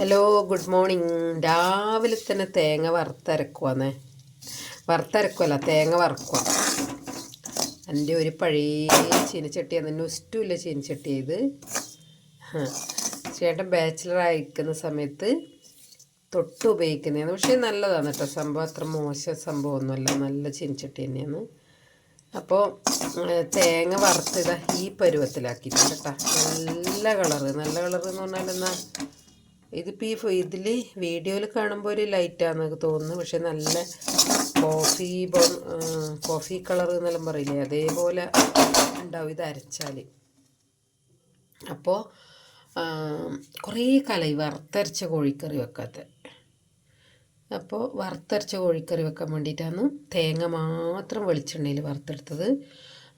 Hello good morning രാവിലെ തന്നെ തേങ്ങ വറുത്തരക്കുവാന്നേ. വറുത്തരക്കുവല്ല തേങ്ങ വറക്കുക എന്റെ ഒരു പഴയ ചീനച്ചട്ടി അതിന് ഇഷ്ടമില്ല ചീനച്ചട്ടി ഇത്. ചേട്ടൻ ബാച്ചിലർ ആയിരിക്കുന്ന സമയത്ത് തൊട്ട് ഉപയോഗിക്കുന്നതാണ്. പക്ഷേ നല്ലതാണ് കേട്ടോ. സംഭവം അത്ര മോശം സംഭവമൊന്നുമല്ല. നല്ല ചീനച്ചട്ടി തന്നെയാണ്. അപ്പോൾ തേങ്ങ വറുത്തിത ഈ പരുവത്തിലാക്കിയിട്ടുണ്ട് കേട്ടോ. നല്ല കളറ്. നല്ല കളറ് എന്ന് പറഞ്ഞാൽ എന്നാ ഇതിപ്പോൾ ഈ ഇതിൽ വീഡിയോയിൽ കാണുമ്പോൾ ഒരു ലൈറ്റാണെന്നൊക്കെ തോന്നുന്നു. പക്ഷെ നല്ല കോഫി കോഫി കളർ എന്നെല്ലാം പറയില്ലേ? അതേപോലെ ഉണ്ടാവും ഇത് അരച്ചാൽ അപ്പോൾ കുറേ കാലമായി വറുത്തരച്ച കോഴിക്കറി വെക്കാത്ത. അപ്പോൾ വറുത്തരച്ച കോഴിക്കറി വെക്കാൻ വേണ്ടിയിട്ടാണ് തേങ്ങ മാത്രം വെളിച്ചെണ്ണയിൽ വറുത്തെടുത്തത്.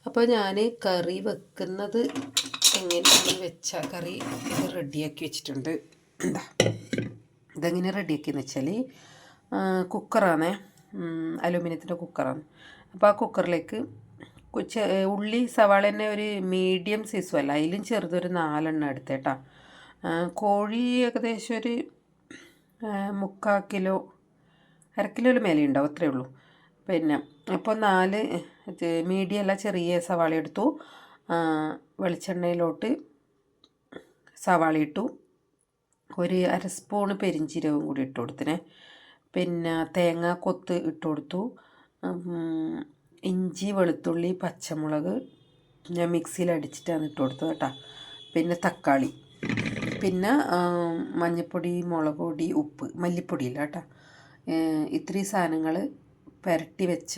അപ്പോൾ ഞാൻ കറി വെക്കുന്നത് എങ്ങനെയാണെന്ന് വെച്ചാൽ കറി ഇത് റെഡിയാക്കി വെച്ചിട്ടുണ്ട്. എന്താ? ഇതെങ്ങനെ റെഡിയാക്കിയെന്ന് വെച്ചാൽ കുക്കറാണ്. അലൂമിനിയത്തിന്റെ കുക്കറാണ്. അപ്പോൾ ആ കുക്കറിലേക്ക് ഉള്ളി സവാള തന്നെ ഒരു മീഡിയം സൈസും അല്ല അതിലും ചെറുതൊരു നാലെണ്ണം എടുത്തേട്ടാ. കോഴി ഏകദേശം ഒരു മുക്കാൽ കിലോ അര കിലോയിൽ മേലെ ഉണ്ടാവും അത്രയേ ഉള്ളൂ. പിന്നെ അപ്പോൾ നാല് മീഡിയം അല്ല ചെറിയ സവാള എടുത്തു. വെളിച്ചെണ്ണയിലോട്ട് സവാള ഇട്ടു. ഒരു അര സ്പൂണ് പെരിഞ്ചീരകം കൂടി ഇട്ട് കൊടുത്തിനെ. പിന്നെ തേങ്ങ കൊത്ത് ഇട്ട് കൊടുത്തു. ഇഞ്ചി വെളുത്തുള്ളി പച്ചമുളക് ഞാൻ മിക്സിയിൽ അടിച്ചിട്ടാണ് ഇട്ട് കൊടുത്തത് കേട്ടോ. പിന്നെ തക്കാളി. പിന്നെ മഞ്ഞൾപ്പൊടി മുളക് പൊടി ഉപ്പ് മല്ലിപ്പൊടി ഇല്ല കേട്ടോ. ഇത്രയും സാധനങ്ങൾ പുരട്ടി വെച്ച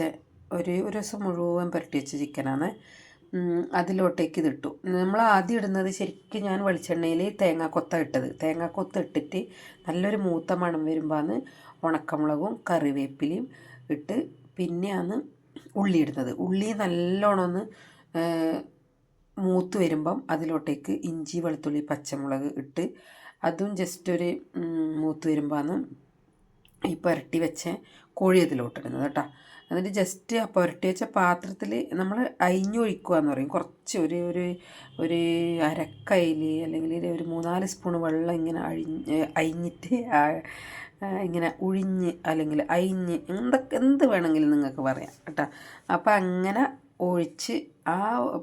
ഒരു ഒരു ദിവസം മുഴുവൻ പുരട്ടി വെച്ച ചിക്കനാണ് അതിലോട്ടേക്ക് ഇതിട്ടു. നമ്മൾ ആദ്യം ഇടുന്നത് ശരിക്കും ഞാൻ വെളിച്ചെണ്ണയിൽ തേങ്ങാക്കൊത്ത ഇട്ടത്. തേങ്ങാക്കൊത്ത ഇട്ടിട്ട് നല്ലൊരു മൂത്ത മണം വരുമ്പോഴാണ് ഉണക്കമുളകും കറിവേപ്പിലയും ഇട്ട് പിന്നെയാണ് ഉള്ളി ഇടുന്നത്. ഉള്ളി നല്ലോണം ഒന്ന് മൂത്ത് വരുമ്പം അതിലോട്ടേക്ക് ഇഞ്ചി വെളുത്തുള്ളി പച്ചമുളക് ഇട്ട് അതും ജസ്റ്റ് ഒരു മൂത്ത് വരുമ്പോഴാണ് ഈ പുരട്ടി വെച്ച കോഴി അതിലോട്ടിടുന്നത് കേട്ടോ. എന്നിട്ട് ജസ്റ്റ് ആ പുരട്ടി വെച്ച പാത്രത്തിൽ നമ്മൾ അയിഞ്ഞൊഴിക്കുക എന്ന് പറയും. കുറച്ച് ഒരു ഒരു ഒരു അരക്കയിൽ അല്ലെങ്കിൽ ഒരു മൂന്നാൽ സ്പൂൺ വെള്ളം ഇങ്ങനെ അഴിഞ്ഞ് ആ, ഇങ്ങനെ ഉഴിഞ്ഞ് അല്ലെങ്കിൽ അയിഞ്ഞ് എന്തൊക്കെ എന്ത് വേണമെങ്കിലും നിങ്ങൾക്ക് പറയാം കേട്ടോ. അപ്പം അങ്ങനെ ഒഴിച്ച് ആ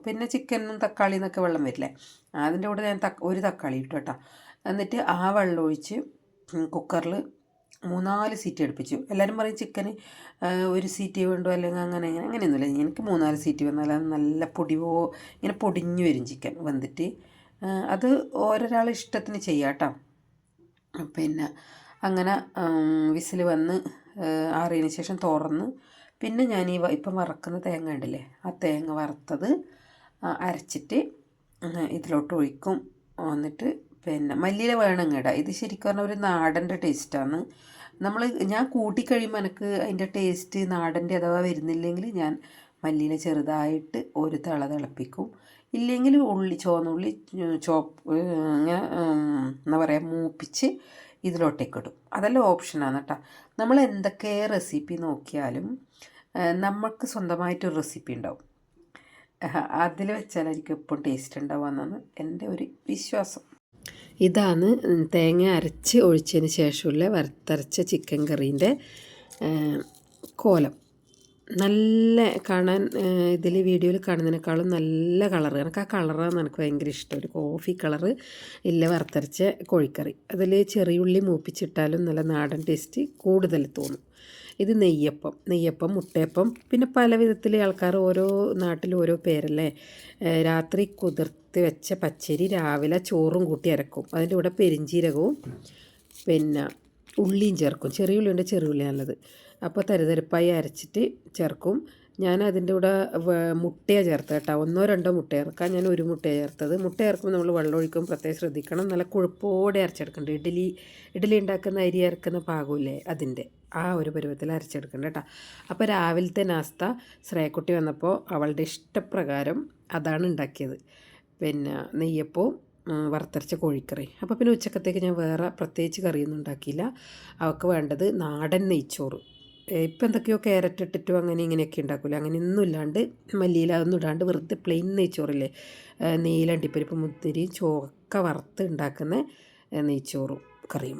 പിന്നെ ചിക്കനും തക്കാളി എന്നൊക്കെ വെള്ളം വരില്ലേ? അതിന്റെ കൂടെ ഞാൻ ഒരു തക്കാളി ഇട്ടു കേട്ടോ. എന്നിട്ട് ആ വെള്ളം ഒഴിച്ച് കുക്കറിൽ മൂന്നാൽ സീറ്റ് അടുപ്പിച്ചു. എല്ലാവരും പറയും ചിക്കന് ഒരു സീറ്റ് വേണ്ടോ? അല്ലെങ്കിൽ അങ്ങനെ അങ്ങനെ അങ്ങനെയൊന്നുമില്ല. എനിക്ക് മൂന്നാൽ സീറ്റ് വന്നാൽ നല്ല പൊടിവോ ഇങ്ങനെ പൊടിഞ്ഞു വരും ചിക്കൻ വന്നിട്ട്. അത് ഓരോരാൾ ഇഷ്ടത്തിന് ചെയ്യാട്ടോ. പിന്നെ അങ്ങനെ വിസിൽ വന്ന് ആറിയതിന് ശേഷം തുറന്ന്. പിന്നെ ഞാൻ ഈ ഇപ്പം വറക്കുന്ന തേങ്ങ ഉണ്ടല്ലേ ആ തേങ്ങ വറുത്തത് അരച്ചിട്ട് ഇതിലോട്ട് ഒഴിക്കും. എന്നിട്ട് പിന്നെ മല്ലിയില വേണം ഇടാം ഇത് ശരിക്കും പറഞ്ഞാൽ ഒരു നാടന്റെ ടേസ്റ്റാണ് നമ്മൾ ഞാൻ കൂട്ടിക്കഴിയുമ്പോൾ എനിക്ക് അതിന്റെ ടേസ്റ്റ് നാടന്റെ അഥവാ വരുന്നില്ലെങ്കിൽ ഞാൻ മല്ലിയില ചെറുതായിട്ട് ഒരു തള തിളപ്പിക്കും. ഇല്ലെങ്കിൽ ഉള്ളി ചുവന്നുള്ളി ചോപ്പ് ഇങ്ങനെ എന്താ പറയുക മൂപ്പിച്ച് ഇതിലോട്ടേക്ക് ഇടും അതെല്ലാം ഓപ്ഷനാണ് കേട്ടോ നമ്മൾ എന്തൊക്കെ റെസിപ്പി നോക്കിയാലും നമുക്ക് സ്വന്തമായിട്ടൊരു റെസിപ്പി ഉണ്ടാവും. അതിൽ വെച്ചാലായിരിക്കും എപ്പോഴും ടേസ്റ്റ് ഉണ്ടാവുക എന്നാണ് എന്റെ ഒരു വിശ്വാസം. ഇതാണ് തേങ്ങ അരച്ച് ഒഴിച്ചതിന് ശേഷമുള്ള വറുത്തരച്ച ചിക്കൻ കറീന്റെ കോലം. നല്ല കാണാൻ ഇതിൽ വീഡിയോയിൽ കാണുന്നതിനേക്കാളും നല്ല കളർ എനിക്ക് ആ കളറാണ് എനിക്ക് ഭയങ്കര ഇഷ്ടം. ഒരു കോഫി കളറ് ഇല്ല വറുത്തരച്ച കോഴിക്കറി. അതിൽ ചെറിയുള്ളി മൂപ്പിച്ചിട്ടാലും നല്ല നാടൻ ടേസ്റ്റ് കൂടുതൽ തോന്നും. ഇത് നെയ്യപ്പം നെയ്യപ്പം മുട്ടയപ്പം പിന്നെ പല വിധത്തിൽ ആൾക്കാർ ഓരോ നാട്ടിൽ ഓരോ പേരല്ലേ? രാത്രി കുതിർത്ത് വെച്ച പച്ചരി രാവിലെ ചോറും കൂട്ടി അരക്കും. അതിന്റെ കൂടെ പെരിഞ്ചീരകവും പിന്നെ ഉള്ളിയും ചേർക്കും. ചെറിയ ഉള്ളിയുണ്ട് ചെറിയ ഉള്ളി നല്ലത്. അപ്പോൾ തരിതരിപ്പായി അരച്ചിട്ട് ചേർക്കും. ഞാൻ അതിന്റെ കൂടെ മുട്ടയാണ് ചേർത്തത് കേട്ടോ. ഒന്നോ രണ്ടോ മുട്ട ചേർക്കാം ഞാൻ ഒരു മുട്ടയാണ് ചേർത്തത്. മുട്ട ചേർക്കുമ്പോൾ നമ്മൾ വെള്ളം ഒഴിക്കുമ്പോൾ പ്രത്യേകം ശ്രദ്ധിക്കണം. നല്ല കൊഴുപ്പോടെ അരച്ചെടുക്കേണ്ടത് ഇഡ്ഡലി ഇഡ്ഡലി ഉണ്ടാക്കുന്ന അരി അരക്കുന്ന പാകമില്ലേ അതിന്റെ. ആ ഒരു പരുവത്തിൽ അരച്ചെടുക്കണം കേട്ടോ. അപ്പോൾ രാവിലത്തെ നാസ്ത ശ്രേയക്കുട്ടി വന്നപ്പോൾ അവളുടെ ഇഷ്ടപ്രകാരം അതാണ് ഉണ്ടാക്കിയത്. പിന്നെ നെയ്യപ്പവും വറുത്തരച്ച കോഴിക്കറി. അപ്പോൾ പിന്നെ ഉച്ചക്കത്തേക്ക് ഞാൻ വേറെ പ്രത്യേകിച്ച് കറിയൊന്നും ഉണ്ടാക്കിയില്ല. അവൾക്ക് വേണ്ടത് നാടൻ നെയ്ച്ചോറ്. ഇപ്പം എന്തൊക്കെയോ ക്യാരറ്റ് ഇട്ടിട്ടും അങ്ങനെ ഇങ്ങനെയൊക്കെ ഉണ്ടാക്കില്ല അങ്ങനെ ഒന്നും ഇല്ലാണ്ട് മല്ലിയില അതൊന്നും ഇടാണ്ട് വെറുതെ പ്ലെയിൻ നെയ്ച്ചോറില്ലേ? നീലണ്ടിപ്പരിപ്പ് മുത്തിരി ചോക്ക വറുത്ത് ഉണ്ടാക്കുന്ന നെയ്ച്ചോറും കോഴിക്കറിയും